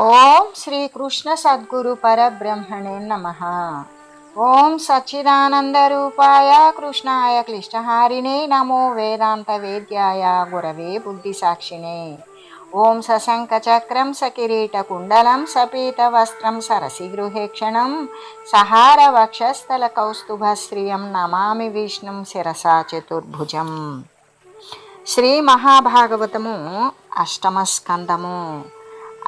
ఓం శ్రీకృష్ణ సద్గురు పరబ్రహ్మణే నమ. ఓం సచ్చిదానందరూపాయ కృష్ణాయ క్లిష్టహారిణే నమో వేదాంత వేద్యాయ గురవే బుద్ధిసాక్షిణే. ఓం సశంఖచక్రం సకిరీటకుండలం సకిరీట కుండలం సపీత వస్త్రం సరసి గృహేక్షణం సహార వక్షస్థల కౌస్తుభశ్రియం నమామి విష్ణుం శిరసా చతుర్భుజం. శ్రీ మహాభాగవతము అష్టమస్కందము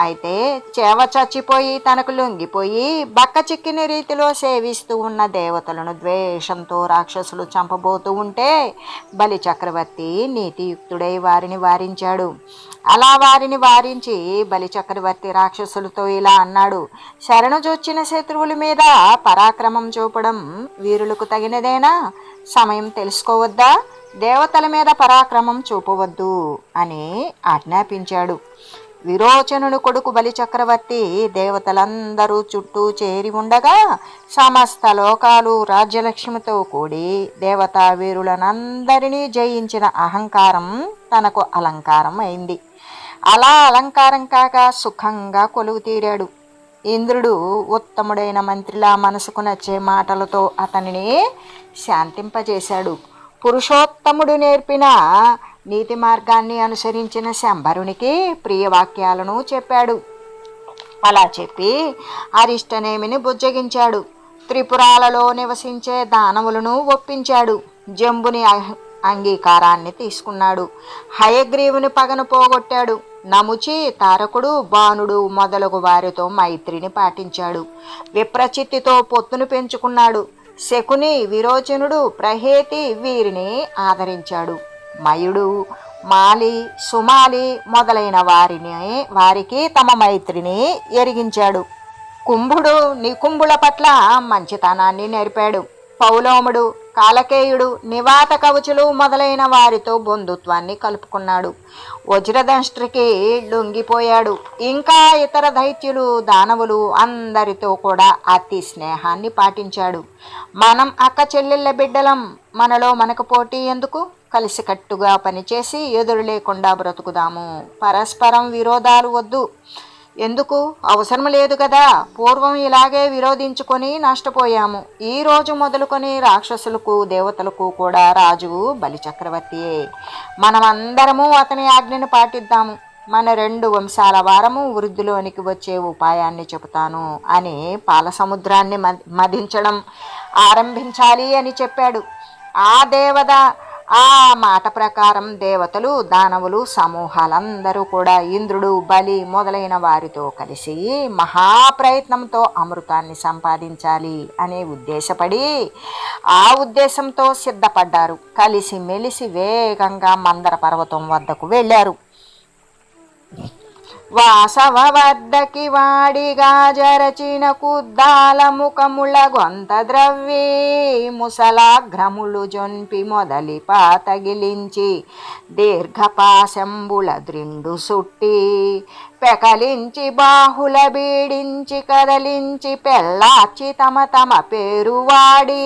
అయితే చేవ చచ్చిపోయి తనకు లొంగిపోయి బక్క చిక్కిన రీతిలో సేవిస్తూ ఉన్న దేవతలను ద్వేషంతో రాక్షసులు చంపబోతూ ఉంటే బలి చక్రవర్తి నీతియుక్తుడై వారిని వారించాడు. అలా వారిని వారించి బలి చక్రవర్తి రాక్షసులతో ఇలా అన్నాడు. శరణుజొచ్చిన శత్రువుల మీద పరాక్రమం చూపడం వీరులకు తగినదేనా? సమయం తెలుసుకోవద్దా? దేవతల మీద పరాక్రమం చూపవద్దు అని ఆజ్ఞాపించాడు. విరోచనుడు కొడుకు బలి చక్రవర్తి దేవతలందరూ చుట్టూ చేరి ఉండగా సమస్త లోకాలు రాజ్యలక్ష్మితో కూడి దేవతా వీరులనందరినీ జయించిన అహంకారం తనకు అలంకారం అయింది. అలా అలంకారం కాక సుఖంగా కొలువు తీరాడు. ఇంద్రుడు ఉత్తముడైన మంత్రిలా మనసుకు నచ్చే మాటలతో అతనిని శాంతింపజేశాడు. పురుషోత్తముడు నేర్పిన నీతి మార్గాన్ని అనుసరించిన శంభరునికి ప్రియవాక్యాలను చెప్పాడు. అలా చెప్పి అరిష్టనేమిని బుజ్జగించాడు. త్రిపురాలలో నివసించే దానవులను ఒప్పించాడు. జంబుని అహ- అంగీకారాన్ని తీసుకున్నాడు. హయగ్రీవుని పగను పోగొట్టాడు. నముచి తారకుడు బాణుడు మొదలగు వారితో మైత్రిని పాటించాడు. విప్రచిత్తితో పొత్తును పెంచుకున్నాడు. శకుని విరోచనుడు ప్రహేతి వీరిని ఆదరించాడు. మయుడు మాలి సుమాలి మొదలైన వారిని వారికి తమ మైత్రిని ఎరిగించాడు. కుంభుడు నికుంభుల పట్ల మంచితనాన్ని నేర్పాడు. పౌలోముడు కాలకేయుడు నివాత కవచులు మొదలైన వారితో బంధుత్వాన్ని కలుపుకున్నాడు. వజ్రదంష్ట్రికి లొంగిపోయాడు. ఇంకా ఇతర దైత్యులు దానవులు అందరితో కూడా అతి స్నేహాన్ని పాటించాడు. మనం అక్క చెల్లెళ్ళ బిడ్డలం మనలో మనకు పోటీ ఎందుకు? కలిసికట్టుగా పనిచేసి ఎదురు లేకుండా బ్రతుకుదాము. పరస్పరం విరోధాలు వద్దు. ఎందుకు? అవసరం లేదు కదా. పూర్వం ఇలాగే విరోధించుకొని నష్టపోయాము. ఈ రోజు మొదలుకొని రాక్షసులకు దేవతలకు కూడా రాజు బలిచక్రవర్తియే. మనమందరము అతని ఆజ్ఞను పాటిద్దాము. మన రెండు వంశాల వారము వృద్ధిలోనికి వచ్చే ఉపాయాన్ని చెబుతాను అని పాలసముద్రాన్ని మదించడం ఆరంభించాలి అని చెప్పాడు. ఆ దేవత ఆ మాట ప్రకారం దేవతలు దానవులు సమూహాలందరూ కూడా ఇంద్రుడు బలి మొదలైన వారితో కలిసి మహాప్రయత్నంతో అమృతాన్ని సంపాదించాలి అనే ఉద్దేశపడి ఆ ఉద్దేశంతో సిద్ధపడ్డారు. కలిసి మెలిసి వేగంగా మందర పర్వతం వద్దకు వెళ్ళారు. వాసవ వద్దకి వాడిగా జరచిన కుద్దాల ముఖముల గొంత ద్రవ్యే ముసలాగ్రములు జొన్పి మొదలి పాతగిలించి దీర్ఘపాశంబుల ద్రిండు సుట్టి పెకలించి బాహుల బీడించి కదలించి పెళ్ళాచి తమ తమ పేరువాడి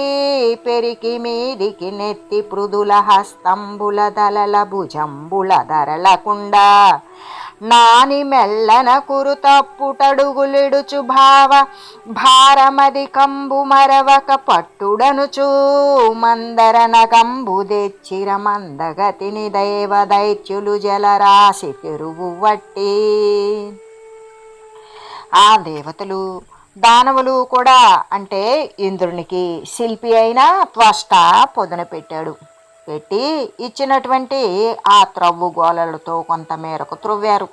పెరికి మీదికి నెత్తి పృదుల హస్తంబుల దళల భుజంబుల ధరలకుండా నాని మెల్లన కురు తప్పుటడుగులిడుచు భావ భారమది కంబు మరవక పట్టుడనుచూ మందరన కంబు తెచ్చిర మందగతిని దైవ దైత్యులు జలరాశి తిరుగు వట్టి. ఆ దేవతలు దానవులు కూడా అంటే ఇంద్రునికి శిల్పి అయిన త్వష్ట పొదన పెట్టాడు. పెట్టి ఇచ్చినటువంటి ఆ త్రవ్వు గోలలతో కొంతమేరకు త్రువ్వారు.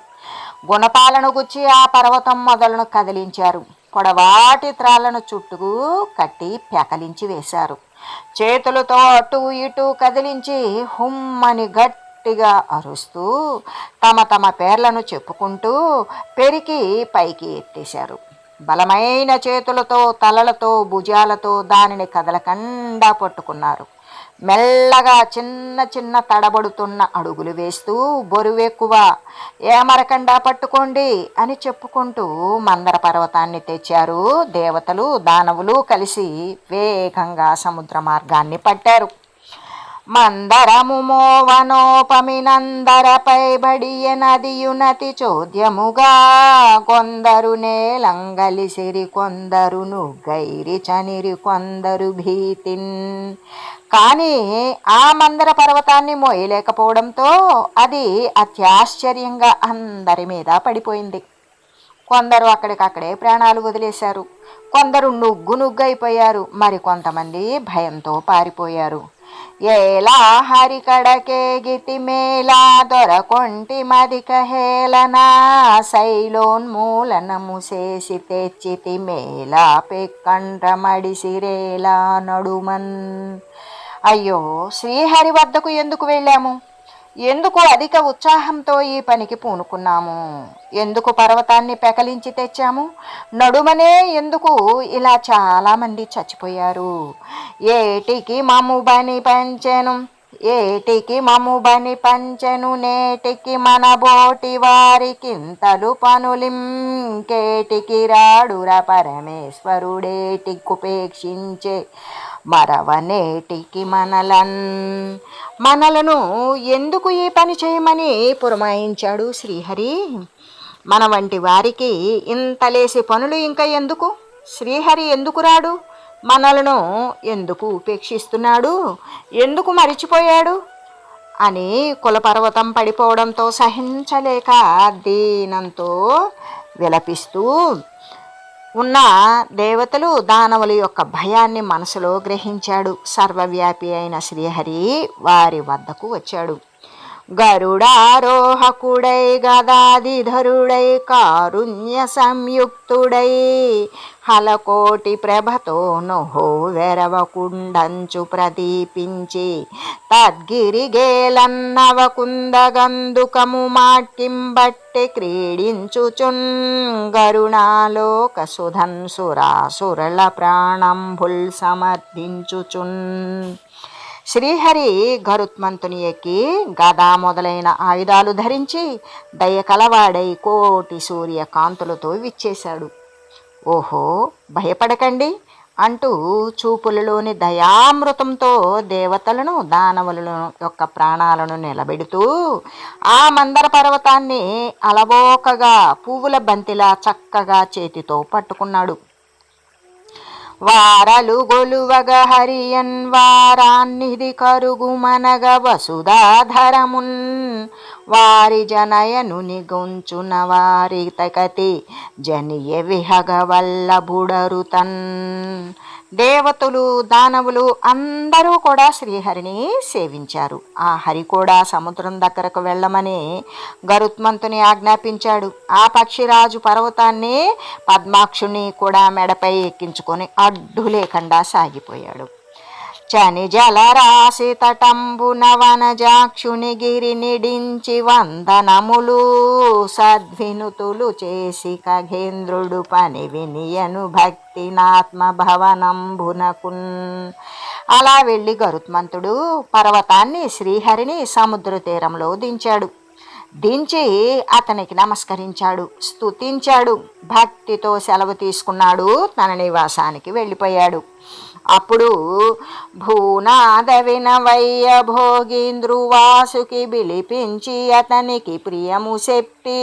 గుణపాలను గుచ్చి ఆ పర్వతం మొదలను కదిలించారు. పొడవాటి త్రాళ్ళను చుట్టూ కట్టి పెకలించి వేశారు. చేతులతో అటు ఇటు కదిలించి హుమ్మని గట్టిగా అరుస్తూ తమ తమ పేర్లను చెప్పుకుంటూ పెరికి పైకి ఎత్తేశారు. బలమైన చేతులతో తలలతో భుజాలతో దానిని కదలకుండా పట్టుకున్నారు. మెల్లగా చిన్న చిన్న తడబడుతున్న అడుగులు వేస్తూ బరువెక్కువ ఏమరకండా పట్టుకోండి అని చెప్పుకుంటూ మందర పర్వతాన్ని తెచ్చారు. దేవతలు దానవులు కలిసి వేగంగా సముద్ర మార్గాన్ని పట్టారు. మందరము మోవనోపమినందరపై బడియ నదియునతి చోద్యముగా కొందరు నేలంగలిసిరి కొందరును గైరి చనిరి కొందరు భీతిన్ కానీ ఆ మందర పర్వతాన్ని మోయలేకపోవడంతో అది అత్యాశ్చర్యంగా అందరి మీద పడిపోయింది. కొందరు అక్కడికక్కడే ప్రాణాలు వదిలేశారు. కొందరు నుగ్గు నుగ్గైపోయారు. మరి కొంతమంది భయంతో పారిపోయారు. ఎలా హరికడకేగితి మేలా దొరకొంటి మదిక హేళనా శైలోన్మూలనము చేసి తెచ్చితి మేలా పెక్కండ్ర మడిసిరేలా నడుమన్ అయ్యో శ్రీహరి వద్దకు ఎందుకు వెళ్ళాము? ఎందుకు అధిక ఉత్సాహంతో ఈ పనికి పూనుకున్నాము? ఎందుకు పర్వతాన్ని పెకలించి తెచ్చాము? నడుమనే ఎందుకు ఇలా చాలామంది చచ్చిపోయారు? ఏటికి మమ్ము బని పంచెను ఏటికి మమ్ము బని పంచెను నేటికి మన బోటి వారికింతలు పనులింకేటికి రాడుర పరమేశ్వరుడేటికుపేక్షించే మరవనేటికి మనలన్. మనలను ఎందుకు ఈ పని చేయమని పురమాయించాడు శ్రీహరి. మన వంటి వారికి ఇంతలేసి పనులు ఇంకా ఎందుకు? శ్రీహరి ఎందుకు రాడు? మనలను ఎందుకు ఉపేక్షిస్తున్నాడు? ఎందుకు మరిచిపోయాడు? అని కులపర్వతం పడిపోవడంతో సహించలేక దీనంతో విలపిస్తూ ఉన్న దేవతలు దానవుల యొక్క భయాన్ని మనసులో గ్రహించాడు. సర్వవ్యాపి అయిన శ్రీహరి వారి వద్దకు వచ్చాడు. గరుడారోహకుడై గదాదిధరుడై కారుణ్య సంయుక్తుడై హలకోటి ప్రభతో నుహో వెరవకుండంచు ప్రదీపించి తద్గిరిగేలన్నవకుందగందుకము మాట్టింబట్టి క్రీడించుచున్ గరుణాలోక సుధన్ సురాసురల ప్రాణంభుల్ సమర్థించుచున్. శ్రీహరి గరుత్మంతుని ఎక్కి గదా మొదలైన ఆయుధాలు ధరించి దయ కలవాడై కోటి సూర్యకాంతులతో విచ్చేశాడు. ఓహో భయపడకండి అంటూ చూపులలోని దయామృతంతో దేవతలను దానవులను యొక్క ప్రాణాలను నిలబెడుతూ ఆ మందర పర్వతాన్ని అలవోకగా పువ్వుల బంతిలా చక్కగా చేతితో పట్టుకున్నాడు. వారలు గొలువగ హరియన్ వారాన్నిది కరుగు మనగ వసుధాధరమున్ వారి జనయను నిగుంచున వారి తకతి జనియ విహగ వల్ల బుడరుతన్ దేవతలు దానవులు అందరూ కూడా శ్రీహరిని సేవించారు. ఆ హరి కూడా సముద్రం దగ్గరకు వెళ్ళమని గరుత్మంతుని ఆజ్ఞాపించాడు. ఆ పక్షిరాజు పర్వతాన్ని పద్మాక్షుని కూడా మెడపై ఎక్కించుకొని అడ్డు లేకుండా సాగిపోయాడు. చని జలరాశి తటంబున వనజాక్షుని గిరి నిడించి వందనములు సద్వినుతులు చేసి కఘేంద్రుడు పని వినియను భక్తినాత్మ భవనంబునకున్ అలా వెళ్ళి గరుత్మంతుడు పర్వతాన్ని శ్రీహరిని సముద్ర తీరంలో దించాడు. దించి అతనికి నమస్కరించాడు స్తుతించాడు భక్తితో సెలవు తీసుకున్నాడు తన నివాసానికి వెళ్ళిపోయాడు. అప్పుడు భూనాద వినవయ్య భోగీంద్రువాసుకి బిలిపించి అతనికి ప్రియము చెప్పి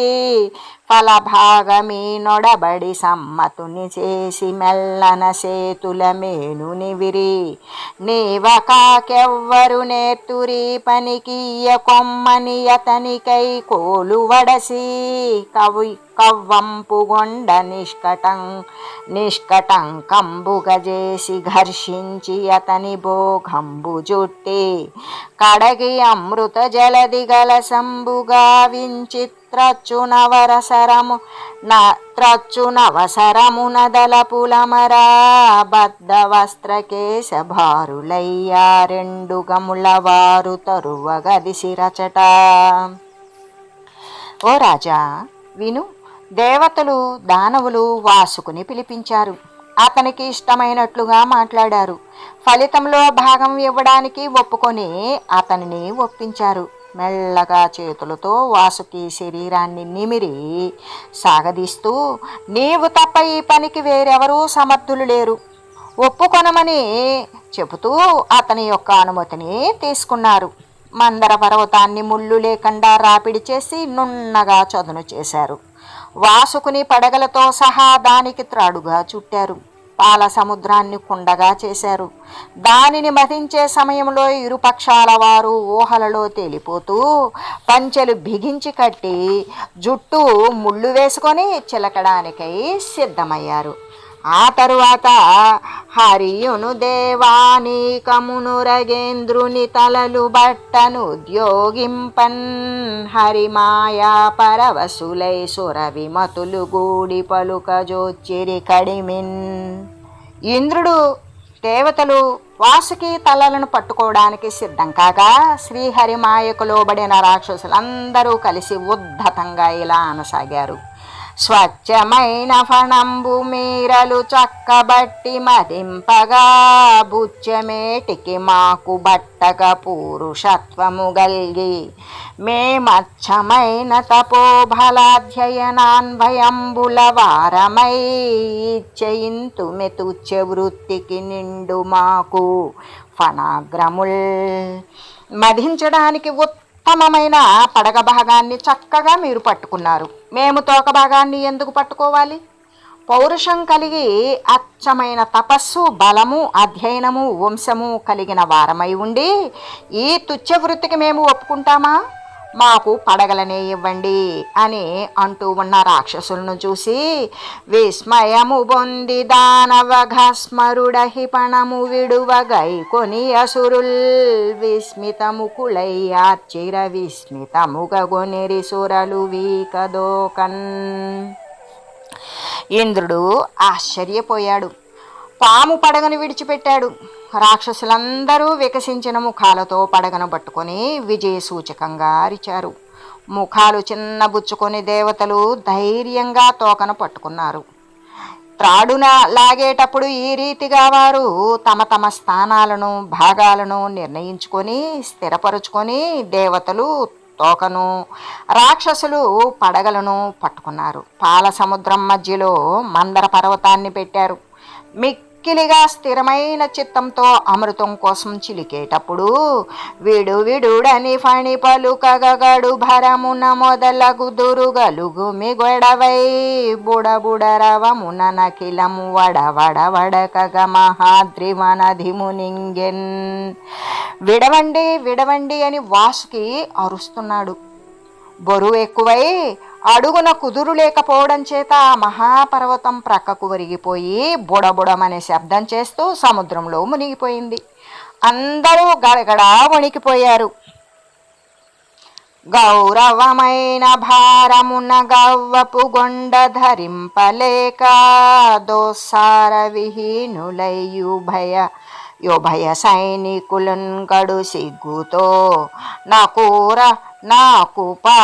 ఫలభాగమీ నొడబడి సమ్మతుని చేసి మెల్లన సేతుల మేనుని విరి. నీవ కాకెవ్వరు నేర్తురి పనికియ కొమ్మని అతనికై కోలు వడసి కవి కవ్వంపుగొండ నిష్కటం నిష్కటంకంబుగజేసి ఘర్షించి అతని భోగంబు జుట్టి. కడగి అమృత జలది గల సంబుగా వించిత్రచ్చునవరసరము నా త్రచ్చునవసరము నదల పులమరా బద్ధ వస్త్రకేశ భారులయ్యా రెండు గముల వారు తరువగదిసిరచట ఓ రాజా విను దేవతలు దానవులు వాసుకుని పిలిపించారు. అతనికి ఇష్టమైనట్లుగా మాట్లాడారు. ఫలితంలో భాగం ఇవ్వడానికి ఒప్పుకొని అతనిని ఒప్పించారు. మెల్లగా చేతులతో వాసుకి శరీరాన్ని నిమిరి సాగదీస్తూ నీవు తప్ప ఈ పనికి వేరెవరూ సమర్థులు లేరు. ఒప్పుకొనమని చెబుతూ అతని యొక్క అనుమతిని తీసుకున్నారు. మందర పర్వతాన్ని ముళ్ళు లేకుండా రాపిడి చేసి నున్నగా చదును చేశారు. వాసుకుని పడగలతో సహా దానికి త్రాడుగా చుట్టారు. పాల సముద్రాన్ని కుండగా చేశారు. దానిని మతించే సమయంలో ఇరుపక్షాల వారు ఊహలలో తేలిపోతూ పంచెలు బిగించి కట్టి జుట్టు ముళ్ళు వేసుకొని చిలకడానికై సిద్ధమయ్యారు. ఆ తరువాత హరియును దేవానీకమును రగేంద్రుని తలలు బట్టను ఉద్యోగింపన్ హరిమాయా పరవసులై సుర గూడి పలుక జోచిరి కడిమిన్. ఇంద్రుడు దేవతలు వాసుకి తలలను పట్టుకోవడానికి సిద్ధం కాగా శ్రీహరిమాయకు లోబడిన రాక్షసులందరూ కలిసి ఉద్ధతంగా ఇలా అనసాగారు. స్వచ్ఛమైన ఫణంబు మీరలు చక్కబట్టి మదింపగా బుచ్చమేటికి మాకు బట్టక పూరుషత్వము గల్గి. మేమచ్చమైన తపోబలాధ్యయనాన్వయంబుల వారమై ఇచ్చయింతు మెతుచ్చ వృత్తికి నిండు మాకు ఫణాగ్రముల్. మధించడానికి ఉత్ ఉత్తమమైన పడగ భాగాన్ని చక్కగా మీరు పట్టుకున్నారు. మేము తోక భాగాన్ని ఎందుకు పట్టుకోవాలి? పౌరుషం కలిగి అచ్చమైన తపస్సు బలము అధ్యయనము వంశము కలిగిన వారమై ఉండి ఈ తుచ్చ వృత్తికి మేము ఒప్పుకుంటామా? మాకు పడగలనే ఇవ్వండి అని అంటూ ఉన్న రాక్షసులను చూసి విస్మయము పొంది దానవఘస్మరుడహి పణము విడువగై కొని అసురుల్ విస్మితము కుళయ్యార్చిర విస్మితముగొనిరి సురలు వీకదోకన్ ఇంద్రుడు ఆశ్చర్యపోయాడు. పాము పడగను విడిచిపెట్టాడు. రాక్షసులందరూ వికసించిన ముఖాలతో పడగను పట్టుకొని విజయ సూచకంగా అరిచారు. ముఖాలు చిన్నబుచ్చుకొని దేవతలు ధైర్యంగా తోకను పట్టుకున్నారు. త్రాడున లాగేటప్పుడు ఈ రీతిగా వారు తమ తమ స్థానాలను భాగాలను నిర్ణయించుకొని స్థిరపరుచుకొని దేవతలు తోకను రాక్షసులు పడగలను పట్టుకున్నారు. పాల సముద్రం మధ్యలో మందర పర్వతాన్ని పెట్టారు. మిక్ మిక్కిలిగా స్థిరమైన చిత్తంతో అమృతం కోసం చిలికేటప్పుడు విడు విడుడని ఫణి పలుకగడు భరమున మొదలగు దురుగలుగు మిగొడవై బుడబుడరవమున నకిలము వడ మహాద్రివనధిమునింగెన్ మునింగెన్. విడవండి విడవండి అని వాసుకి అరుస్తున్నాడు. బరువు ఎక్కువై అడుగున కుదురు లేకపోవడం చేత ఆ మహాపర్వతం ప్రక్కకు ఒరిగిపోయి బుడబుడమనే శబ్దం చేస్తూ సముద్రంలో మునిగిపోయింది. అందరూ గడగడా వణికిపోయారు. గౌరవమైన భారమున గవ్వపు గొండ ధరింపలేక దోసార విహీనులయ్యుభయ యుభయ సైనికులను గడు సిగ్గుతో నా కూర నాకు పా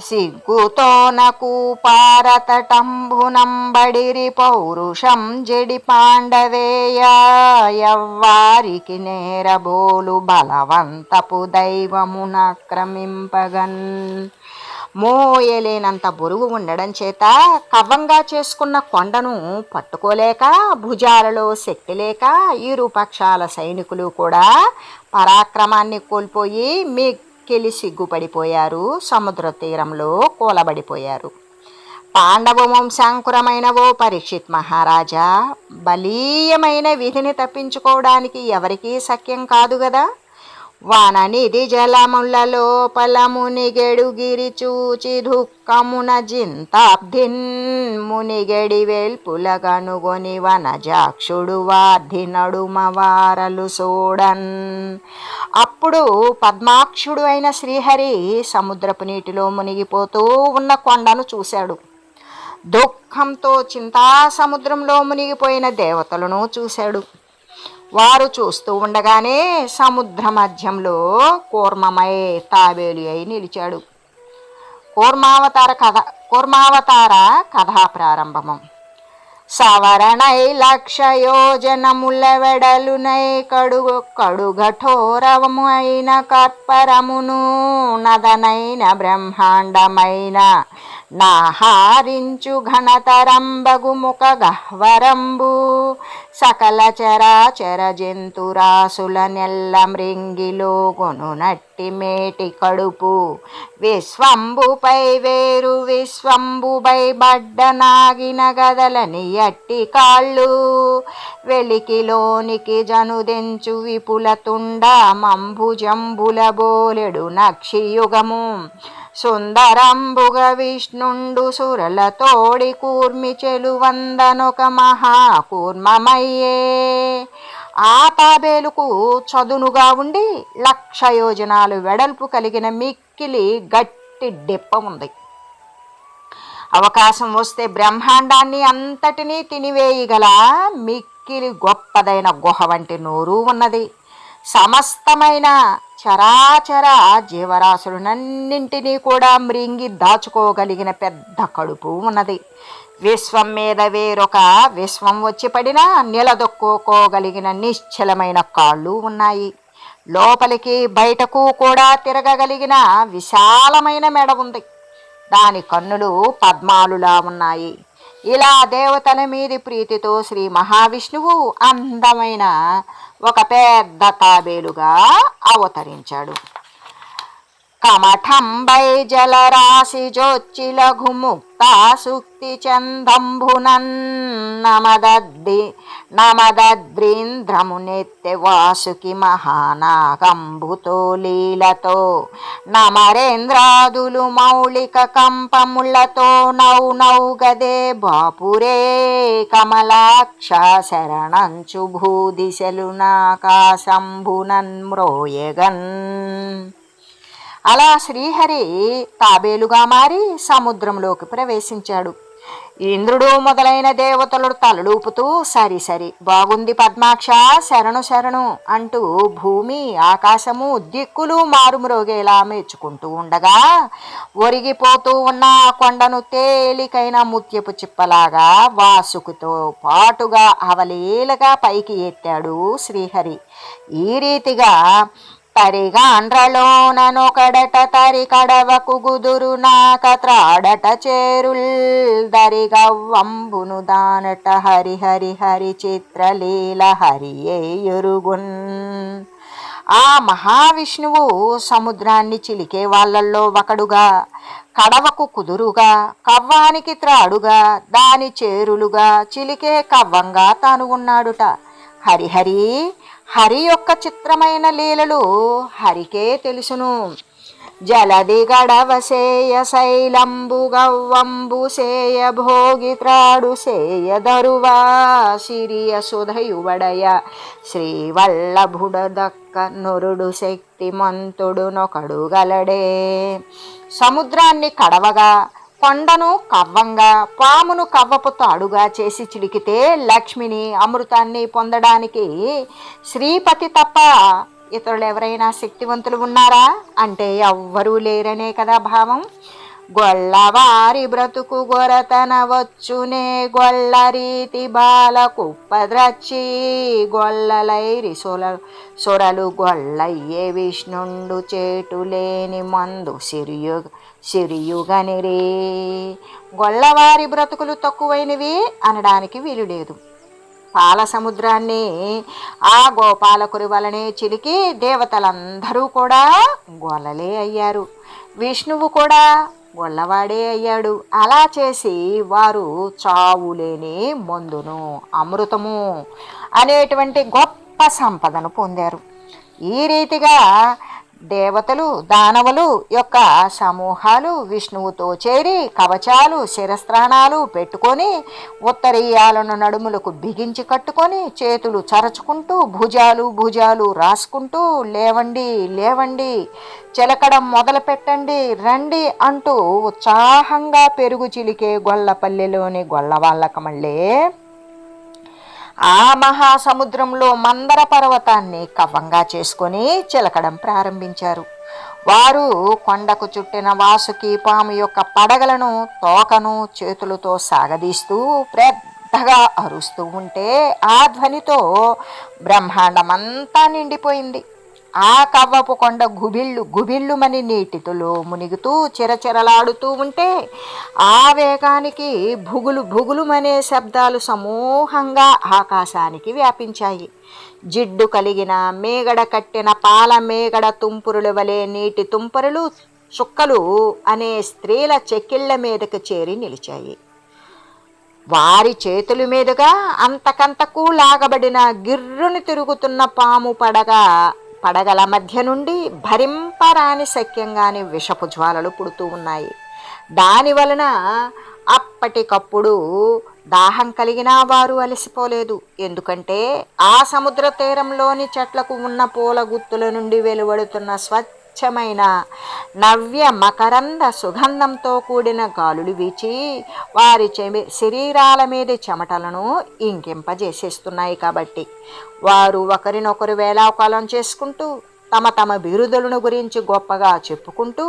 సిగ్గుతోనకు పారతటంబునంబడిరి పౌరుషం జడి పాండవేయవ్వారికి నేరబోలు బలవంతపు దైవమునక్రమింపగన్. మోయలేనంత బరువు ఉండడం చేత కవ్వంగా చేసుకున్న కొండను పట్టుకోలేక భుజాలలో శక్తి లేక ఇరు పక్షాల సైనికులు కూడా పరాక్రమాన్ని కోల్పోయి మీ మిక్కిలి సిగ్గుపడిపోయారు. సముద్ర తీరంలో కూలబడిపోయారు. పాండవ వంశాంకురమైన ఓ పరీక్షిత్ మహారాజా బలీయమైన విధిని తప్పించుకోవడానికి ఎవరికీ సఖ్యం కాదు కదా వాననిధి జలముల లోపలమునిగెడు గిరి చూచి దుఃఖమున జింతాబ్ధిన్. మునిగెడి వేల్పుల కనుగొని వనజాక్షుడు వార్ధి నడుమ వారలు సోడన్. అప్పుడు పద్మాక్షుడు అయిన శ్రీహరి సముద్రపు నీటిలో మునిగిపోతూ ఉన్న కొండను చూశాడు. దుఃఖంతో చింతా సముద్రంలో మునిగిపోయిన దేవతలను చూశాడు. వారు చూస్తూ ఉండగానే సముద్ర మధ్యంలో కూర్మమై తాబేలు అయి నిలిచాడు. కూర్మావతార కథ కూర్మావతార కథా ప్రారంభము. సవరణై లక్ష యోజనముల వెడలునై కడుగు కడుగఠోరము అయిన కర్పరమును నదనైన బ్రహ్మాండమైన నాహారించు ఘనతరంబగు ముఖ గహ్వరంబు సకల చరాచర జంతురాసుల నెల్ల మృంగిలో కొనునట్టి మేటి కడుపు. విశ్వంబుపై వేరు విశ్వంబుపై బడ్డ నాగిన గదలని అట్టి కాళ్ళు. వెలికిలోనికి జనుదెంచు విపుల తుండ మంభుజంబుల బోలెడు నక్షియుగము. సుందరంబుగ విష్ణుండు సురల తోడి కూర్మి చెలువందనొక మహా కూర్మమయ్యే ఆ తాబేలుకు చదునుగా ఉండి లక్ష యోజనాలు వెడల్పు కలిగిన మిక్కిలి గట్టి డిప్ప ఉంది. అవకాశం వస్తే బ్రహ్మాండాన్ని అంతటినీ తినివేయగల మిక్కిలి గొప్పదైన గుహ వంటి నోరు ఉన్నది. సమస్తమైన చరాచర జీవరాశులనన్నింటినీ కూడా మృంగి దాచుకోగలిగిన పెద్ద కడుపు ఉన్నది. విశ్వం మీద వేరొక విశ్వం వచ్చి పడినా నిలదొక్కుకోగలిగిన నిశ్చలమైన కాళ్ళు ఉన్నాయి. లోపలికి బయటకు కూడా తిరగగలిగిన విశాలమైన మెడ ఉంది. దాని కన్నులు పద్మాలులా ఉన్నాయి. ఇలా దేవతల మీది ప్రీతితో శ్రీ మహావిష్ణువు అందమైన ఒక పెద్ద తాబేలుగా అవతరించాడు. కమఠంబై జలరాశి జోచ్చి లఘుముక్తా సుక్తి చందంభునన్నమదద్ది నమదద్రీంద్రమునెత్తె వాసుకి మహానాకంబుతో లీలతో నమరేంద్రాదులు మౌళిక కంపములతో నౌ నౌ గదే బాపురే కమలాక్ష శరణంచు భూదిశలు నాకాశంభునన్ అలా శ్రీహరి తాబేలుగా మారి సముద్రంలోకి ప్రవేశించాడు. ఇంద్రుడు మొదలైన దేవతలు తలలూపుతూ సరి సరి బాగుంది పద్మాక్ష శరణు శరణు అంటూ భూమి ఆకాశము దిక్కులు మారుమ్రోగేలా మెచ్చుకుంటూ ఉండగా ఒరిగిపోతూ ఉన్న కొండను తేలికైన ముత్యపు చిప్పలాగా వాసుకుతో పాటుగా అవలీలగా పైకి ఎత్తాడు శ్రీహరి. ఈ రీతిగా తరిగాండ్రలోననొకడట తరి కడవకు గుదురు నాక త్రాడట చేరుల్ దరిగవ్వంబును దానట హరి హరి హరి చిత్రలీల హరి ఎరుగున్. ఆ మహావిష్ణువు సముద్రాన్ని చిలికే వాళ్ళల్లో ఒకడుగా కడవకు కుదురుగా కవ్వానికి త్రాడుగా దాని చేరులుగా చిలికే కవ్వంగా తాను ఉన్నాడుట హరిహరి హరి యొక్క చిత్రమైన లీలలు హరికే తెలుసును. జలది గడవసేయ శైలంబు గవ్వంబు సేయ భోగి త్రాడు సేయ దరువా సిరియ సుధయువడయ శ్రీవల్లభుడ దక్క నురుడు శక్తిమంతుడు నొకడు సముద్రాన్ని కడవగా కొండను కవ్వంగా పామును కవ్వపు తాడుగా చేసి చిలికితే లక్ష్మిని అమృతాన్ని పొందడానికి శ్రీపతి తప్ప ఇతరులు ఎవరైనా శక్తివంతులు ఉన్నారా? అంటే ఎవ్వరూ లేరనే కదా భావం. గొల్లవారి బ్రతుకు గొరతన వచ్చునే గొల్ల రీతి బాల కుప్పద్రచ్చి గొల్లలైరి సొల సొరలు గొల్లయ్యే విష్ణుండు చేటులేని మందు సిరియు సిరియుగనిరే గొల్లవారి బ్రతుకులు తక్కువైనవి అనడానికి వీలు లేదు. పాల సముద్రాన్ని ఆ గోపాలకురి వలనే చిలికి దేవతలందరూ కూడా గొల్లలే అయ్యారు. విష్ణువు కూడా గొల్లవాడే అయ్యాడు. అలా చేసి వారు చావులేని మందును అమృతము అనేటువంటి గొప్ప సంపదను పొందారు. ఈ రీతిగా దేవతలు దానవులు యొక్క సమూహాలు విష్ణువుతో చేరి కవచాలు శిరస్త్రాణాలు పెట్టుకొని ఉత్తరీయాలను నడుములకు బిగించి కట్టుకొని చేతులు చరచుకుంటూ భుజాలు భుజాలు రాసుకుంటూ లేవండి లేవండి చిలకడం మొదలు పెట్టండి రండి అంటూ ఉత్సాహంగా పెరుగు చిలికే గొల్లపల్లెలోని గొల్లవాళ్ళక మళ్ళీ ఆ మహాసముద్రంలో మందర పర్వతాన్ని కవ్వంగా చేసుకొని చిలకడం ప్రారంభించారు. వారు కొండకు చుట్టిన వాసుకి పాము యొక్క పడగలను తోకను చేతులతో సాగదీస్తూ పెద్దగా అరుస్తూ ఉంటే ఆ ధ్వనితో బ్రహ్మాండమంతా నిండిపోయింది. ఆ కవ్వపు కొండ గుబిళ్ళు గుబిళ్ళుమని నీటితులో మునిగుతూ చిరచిరలాడుతూ ఉంటే ఆ వేగానికి భుగులు భుగులుమనే శబ్దాలు సమూహంగా ఆకాశానికి వ్యాపించాయి. జిడ్డు కలిగిన మేగడ కట్టిన పాల మేగడ తుంపురుల వలె నీటి తుంపరులు చుక్కలు అనే స్త్రీల చెక్కిళ్ళ మీదకు చేరి నిలిచాయి. వారి చేతుల మీదుగా అంతకంతకు లాగబడిన గిర్రుని తిరుగుతున్న పాము పడగా పడగల మధ్య నుండి భరింపరాని శక్యంగాని విషపు జ్వాలలు పుడుతూ ఉన్నాయి. దాని వలన అప్పటికప్పుడు దాహం కలిగినా వారు అలసిపోలేదు. ఎందుకంటే ఆ సముద్ర తీరంలోని చెట్లకు ఉన్న పూల గుత్తుల నుండి వెలువడుతున్న స్వచ్ఛ స్వచ్ఛమైన నవ్య మకరంద సుగంధంతో కూడిన గాలులు వీచి వారి చెమి శరీరాల మీద చెమటలను ఇంకింపజేసేస్తున్నాయి కాబట్టి. వారు ఒకరినొకరు వేలావకాలం చేసుకుంటూ తమ తమ బిరుదులను గురించి గొప్పగా చెప్పుకుంటూ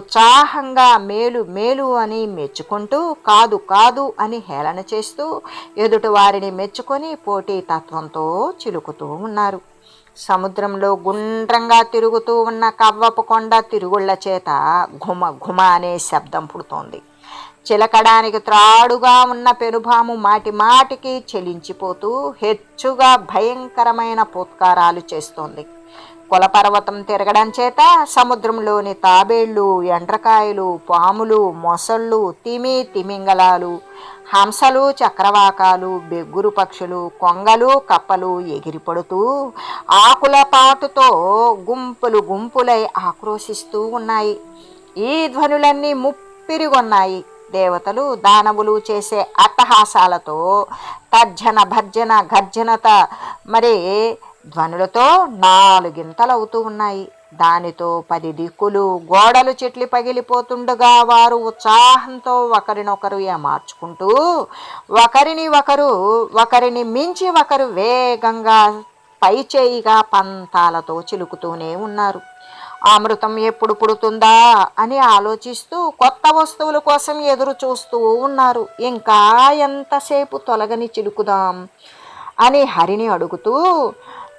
ఉత్సాహంగా మేలు మేలు అని మెచ్చుకుంటూ కాదు కాదు అని హేళన చేస్తూ ఎదుటి వారిని మెచ్చుకొని పోటీ తత్వంతో చిలుకుతూ ఉన్నారు. సముద్రంలో గుండ్రంగా తిరుగుతూ ఉన్న కవ్వపు కొండ తిరుగుళ్ళ చేత ఘుమ ఘుమ అనే శబ్దం పుడుతోంది. చిలకడానికి త్రాడుగా ఉన్న పెనుభాము మాటి మాటికి చెలించిపోతూ హెచ్చుగా భయంకరమైన పూత్కారాలు చేస్తోంది. కులపర్వతం తిరగడం చేత సముద్రంలోని తాబేళ్ళు ఎండ్రకాయలు పాములు మొసళ్ళు తిమి తిమింగలాలు హంసలు చక్రవాకాలు బెగ్గురు పక్షులు కొంగలు కప్పలు ఎగిరిపడుతూ ఆకుల పాటుతో గుంపులు గుంపులై ఆక్రోశిస్తూ ఉన్నాయి. ఈ ధ్వనులన్నీ ముప్పిరిగొన్నాయి. దేవతలు దానవులు చేసే అట్టహాసాలతో తర్జన భర్జన గర్జనత మరి ధ్వనులతో నాలుగింతలవుతూ ఉన్నాయి. దానితో పది దిక్కులు గోడలు చెట్లు పగిలిపోతుండగా వారు ఉత్సాహంతో ఒకరినొకరు ఏమార్చుకుంటూ ఒకరిని ఒకరు ఒకరిని మించి ఒకరు వేగంగా పై చేయిగా పంతాలతో చిలుకుతూనే ఉన్నారు. అమృతం ఎప్పుడు పుడుతుందా అని ఆలోచిస్తూ కొత్త వస్తువుల కోసం ఎదురు చూస్తూ ఉన్నారు. ఇంకా ఎంతసేపు తొలగని చిలుకుదాం అని హరిని అడుగుతూ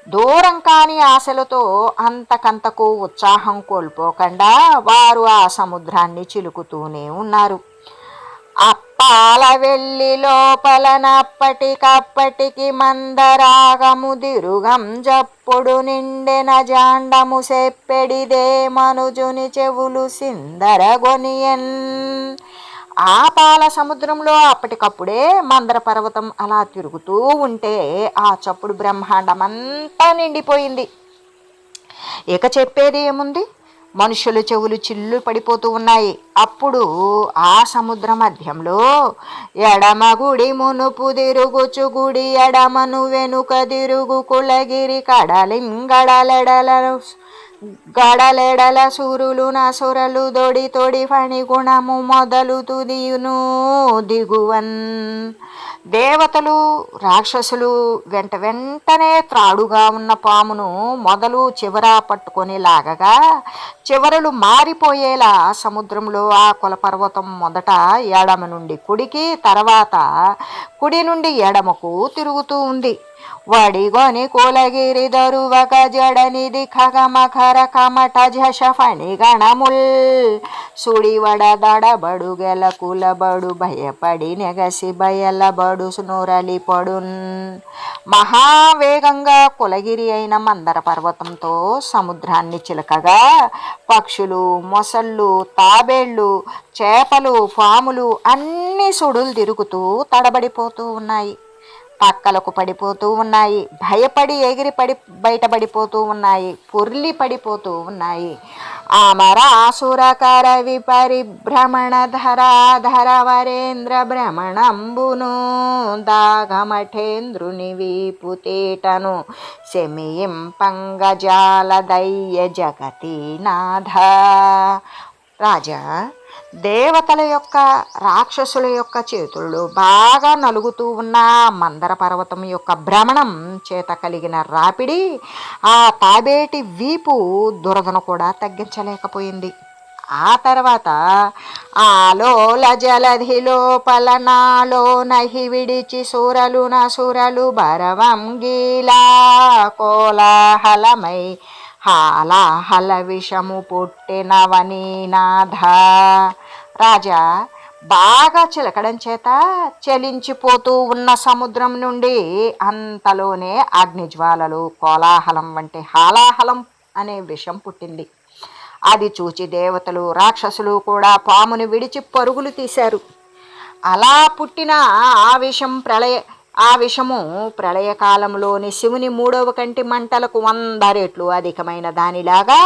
దూరం కాని ఆశలతో అంతకంతకు ఉత్సాహం కోల్పోకుండా వారు ఆ సముద్రాన్ని చిలుకుతూనే ఉన్నారు. అప్పాల వెళ్ళి లోపలనప్పటికప్పటికి మందరాగము దిరుగం జప్పుడు నిండెన జాండము సెప్పెడిదే మనుజుని చెవులు సిందరగొనియన్ ఆ పాల సముద్రంలో అప్పటికప్పుడే మందర పర్వతం అలా తిరుగుతూ ఉంటే ఆ చప్పుడు బ్రహ్మాండమంతా నిండిపోయింది. ఇక చెప్పేది ఏముంది? మనుషుల చెవులు చిల్లు పడిపోతూ ఉన్నాయి. అప్పుడు ఆ సముద్ర మధ్యంలో ఎడమగుడి మునుపు తిరుగుచు గుడి ఎడమను వెనుక తిరుగు కులగిరి కడలింగడలెడలను గడలెడల సూరులు నసురలు దొడి తొడి ఫణి గుణము మొదలు తుదియును దిగువన్. దేవతలు రాక్షసులు వెంట వెంటనే త్రాడుగా ఉన్న పామును మొదలు చివర పట్టుకొని లాగగా చివరలు మారిపోయేలా సముద్రంలో ఆ కులపర్వతం మొదట ఎడమ నుండి కుడికి తర్వాత కుడి నుండి ఎడమకు తిరుగుతూ ఉంది. వడిగొని కూలగిరి దరువక జడనిది ఖగమఖర కమట జష ఫణి గణముల్. సుడివడ దడబడు గెల కులబడు భయపడి నెగసి బయలబడు నూరలి పడున్ మహావేగంగా కులగిరి అయిన మందర పర్వతంతో సముద్రాన్ని చిలకగా పక్షులు మొసళ్ళు తాబేళ్ళు చేపలు పాములు అన్ని సుడులు తిరుగుతూ తడబడిపోతూ ఉన్నాయి. పక్కలకు పడిపోతూ ఉన్నాయి. భయపడి ఎగిరి పడి బయటపడిపోతూ ఉన్నాయి. పొర్లి పడిపోతూ ఉన్నాయి. అమర ఆసురకర విపరిభ్రమణ ధరాధర వరేంద్ర భ్రమణంబును దాగమఠేంద్రుని వీపుతేటను శమియింపంగజాల దయ్య జగతీనాథ. రాజా దేవతల యొక్క రాక్షసుల యొక్క చేతుల్లో బాగా నలుగుతూ ఉన్న మందర పర్వతం యొక్క భ్రమణం చేత కలిగిన రాపిడి ఆ తాబేటి వీపు దురదను కూడా తగ్గించలేకపోయింది. ఆ తర్వాత ఆలోల జలధి లోపల నాలో నహి విడిచి సురలు నసురలు భరవం గీలా కోలాహలమై హాలాహల విషము పుట్టినవని నాథ రాజా బాగా చిలకడం చేత చలించిపోతూ ఉన్న సముద్రం నుండి అంతలోనే అగ్నిజ్వాలలు కోలాహలం వంటి హాలాహలం అనే విషం పుట్టింది. అది చూచి దేవతలు రాక్షసులు కూడా పాముని విడిచి పరుగులు తీశారు. అలా పుట్టిన ఆ విషం ప్రళయ ఆ విషము ప్రళయకాలంలోని శివుని మూడవ కంటి మంటలకు వంద రెట్లు అధికమైన దానిలాగా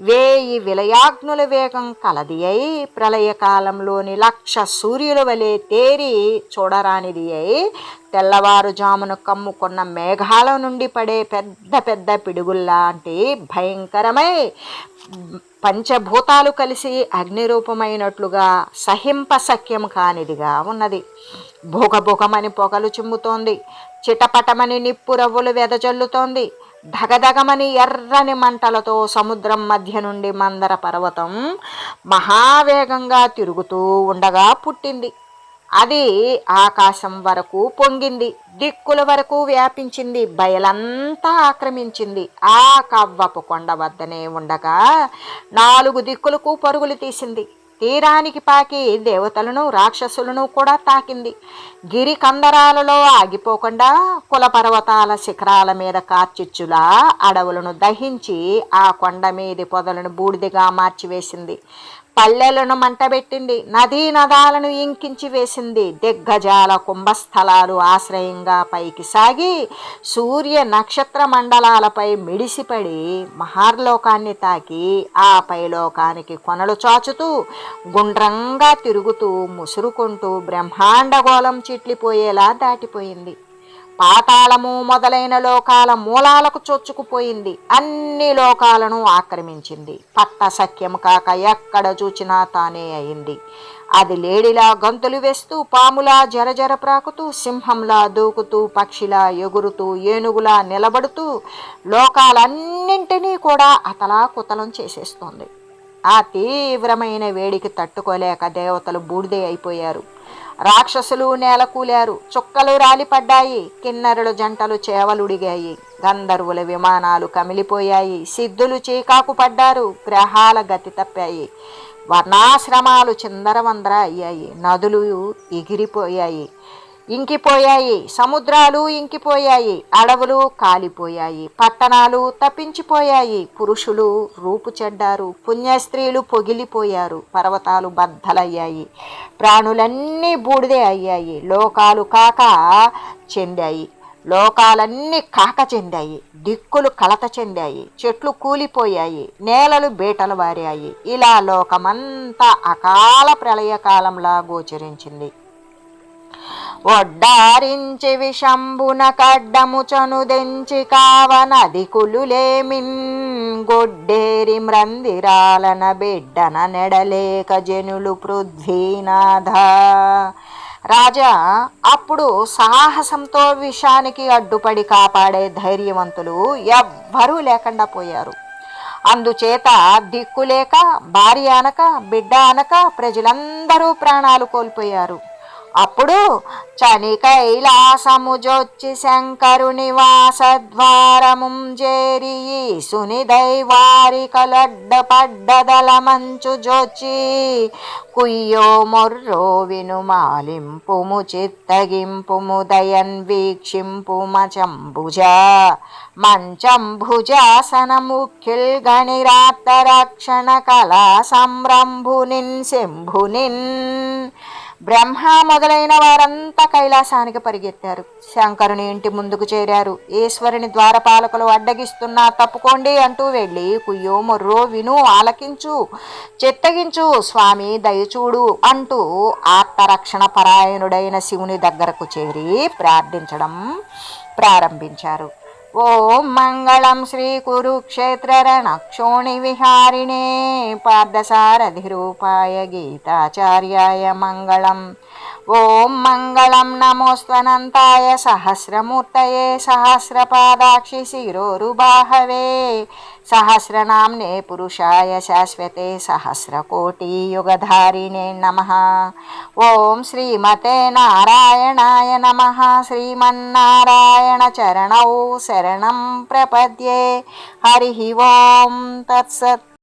వేయి విలయాగ్నుల వేగం కలది అయి ప్రళయకాలంలోని లక్ష సూర్యుల వలె తేరి చూడరానిది అయి తెల్లవారుజామున కమ్ముకున్న మేఘాల నుండి పడే పెద్ద పెద్ద పిడుగుల్లాంటి భయంకరమై పంచభూతాలు కలిసి అగ్నిరూపమైనట్లుగా సహింప సఖ్యం కానిదిగా ఉన్నది. భోగభోగమని పొగలు చిమ్ముతోంది చిటపటమని నిప్పు రవ్వులు వెదజల్లుతోంది. ధగధగమని ఎర్రని మంటలతో సముద్రం మధ్య నుండి మందర పర్వతం మహావేగంగా తిరుగుతూ ఉండగా పుట్టింది. అది ఆకాశం వరకు పొంగింది. దిక్కుల వరకు వ్యాపించింది. బయలంతా ఆక్రమించింది. ఆ కవ్వపు కొండ వద్దనే ఉండగా నాలుగు దిక్కులకు పరుగులు తీసింది. తీరానికి పాకి దేవతలను రాక్షసులను కూడా తాకింది. గిరి కందరాలలో ఆగిపోకుండా కుల పర్వతాల శిఖరాల మీద కార్చిచ్చులా అడవులను దహించి ఆ కొండ మీది పొదలను బూడిదిగా మార్చివేసింది. పల్లెలను మంటబెట్టింది. నదీ నదాలను ఇంకించి వేసింది. దిగ్గజాల కుంభస్థలాలు ఆశ్రయంగా పైకి సాగి సూర్య నక్షత్ర మండలాలపై మిడిసిపడి మహార్లోకాన్ని తాకి ఆ పైలోకానికి కొనలు చాచుతూ గుండ్రంగా తిరుగుతూ ముసురుకుంటూ బ్రహ్మాండగోళం చిట్లిపోయేలా దాటిపోయింది. పాతాళము మొదలైన లోకాల మూలాలకు చొచ్చుకుపోయింది. అన్ని లోకాలను ఆక్రమించింది. పట్ట సఖ్యం కాక ఎక్కడ చూచినా తానే అయింది. అది లేడిలా గంతులు వేస్తూ పాములా జరజర ప్రాకుతూ సింహంలా దూకుతూ పక్షిలా ఎగురుతూ ఏనుగులా నిలబడుతూ లోకాలన్నింటినీ కూడా అతలా కుతలం చేసేస్తోంది. ఆ తీవ్రమైన వేడికి తట్టుకోలేక దేవతలు బూడిదే అయిపోయారు. రాక్షసులు నేలకూలారు. చుక్కలు రాలిపడ్డాయి. కిన్నెరలు జంటలు చేవలుడిగాయి. గంధర్వుల విమానాలు కమిలిపోయాయి. సిద్ధులు చీకాకు పడ్డారు గ్రహాల గతి తప్పాయి. వర్ణాశ్రమాలు చిందరవందర అయ్యాయి. నదులు ఎగిరిపోయాయి. ఇంకిపోయాయి. సముద్రాలు ఇంకిపోయాయి. అడవులు కాలిపోయాయి. పట్టణాలు తప్పించిపోయాయి. పురుషులు రూపు చెడ్డారు. పుణ్యస్త్రీలు పొగిలిపోయారు. పర్వతాలు బద్దలయ్యాయి. ప్రాణులన్నీ బూడిదే అయ్యాయి. లోకాలు కాక చెందాయి. లోకాలన్నీ కాక చెందాయి. దిక్కులు కలత చెందాయి. చెట్లు కూలిపోయాయి. నేలలు బీటలు వారాయి. ఇలా లోకమంతా అకాల ప్రళయకాలంలా గోచరించింది ఒడ్డారించి విషంబున కడ్డము చనుదెంచి కావనది కులులేమిన్ గొడ్డేరి మ్రందిరాలన బిడ్డన నెడలేక జనులు పృథ్వీనాథ. రాజా అప్పుడు సాహసంతో విషానికి అడ్డుపడి కాపాడే ధైర్యవంతులు ఎవ్వరూ లేకుండా పోయారు. అందుచేత దిక్కులేక భార్య అనక బిడ్డ అనక ప్రజలందరూ ప్రాణాలు కోల్పోయారు. అప్పుడు చని కైలాసము జొచ్చి శంకరుని వాసద్వారము చేరి సుని దైవారి కలడ్డ పడ్డదల మంచు జొచ్చి కుయ్యో మొర్రో విను మాలింపుము చిత్తగింపుము దయన్ వీక్షింపు మచంబుజ మంచంభుజాసన ముఖ్యుల్ గణిరాత్త రక్షణ కళా సంరంభునిన్ శంభునిన్ బ్రహ్మ మొదలైన వారంతా కైలాసానికి పరిగెత్తారు. శంకరుని ఇంటి ముందుకు చేరారు. ఈశ్వరుని ద్వారపాలకులు అడ్డగిస్తున్నా తప్పుకోండి అంటూ వెళ్ళి కుయ్యో మొర్రో విను ఆలకించు చిత్తగించు స్వామి దయచూడు అంటూ ఆత్మరక్షణ పరాయణుడైన శివుని దగ్గరకు చేరి ప్రార్థించడం ప్రారంభించారు. ఓం మంగళం శ్రీ కురుక్షేత్ర రణక్షోణి విహారిణే పార్థసారథి రూపాయ గీతాచార్యాయ మంగళం. ॐ मंगल नमोस्तनताय सहस्रमूर्त सहस्रपादाक्षि सहस्रना पुषा पुरुषाय शाश्वते सहस्रकोटियुगधारिणे नम। ओं श्रीमते नारायणाय नम, श्रीमन्नारायणचरणौ शरण प्रपद्ये। हरि ओं, तत्सत्